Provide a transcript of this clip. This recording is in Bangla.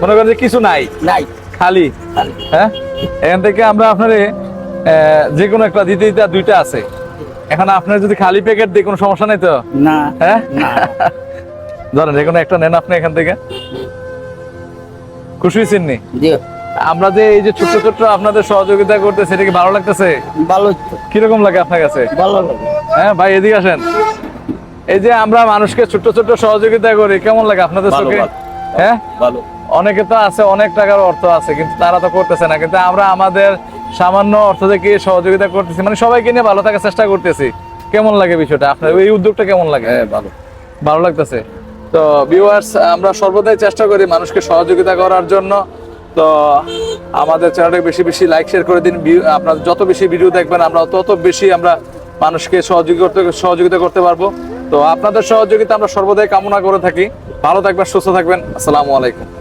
মনে করেন যে কিছু নাই? নাই। খালি। হ্যাঁ? এখান থেকে আমরা আপনার যে কোনো একটা দিতে দিতে দুইটা আছে। এখন আপনার যদি খালি প্যাকেট দিই কোনো সমস্যা নাই তো? না হ্যাঁ? ধরেন যে কোনো একটা নেন আপনি এখান থেকে। খুশি হয়েছেন নি? আমরা যে এই যে ছোট্ট ছোট্ট আপনাদের সহযোগিতা করতে সেটা কি ভালো লাগতেছে? ভালো কীরকম লাগে আপনার কাছে? ভালো লাগে। হ্যাঁ ভাই এদিকে আসেন। এই যে আমরা মানুষকে ছোট্ট ছোট্ট সহযোগিতা করি কেমন লাগে আপনাদের চোখে? হ্যাঁ? ভালো। অনেকে তো আছে অনেক টাকার অর্থ আছে কিন্তু তারা তো করতেছে না। কিন্তু আমরা আমাদের সামান্য অর্থ থেকে সহযোগিতা করতেছি? মানে সবাইকে নিয়ে ভালো থাকার চেষ্টা করতেছি। কেমন লাগে বিষয়টা? আপনার এই উদ্যোগটা কেমন লাগে? হ্যাঁ ভালো। ভালো লাগতেছে? তো ভিউয়ার্স আমরা সর্বদাই চেষ্টা করি মানুষকে সহযোগিতা করার জন্য। তো আমাদের চ্যানেলটাকে বেশি বেশি লাইক শেয়ার করে দিন। আপনার যত বেশি ভিডিও দেখবেন আমরা তত বেশি আমরা মানুষকে সহযোগিতা করতে সহযোগিতা করতে পারব। তো আপনাদের সহযোগিতা আমরা সর্বদাই কামনা করে থাকি। ভালো থাকবেন সুস্থ থাকবেন। আসসালামু আলাইকুম।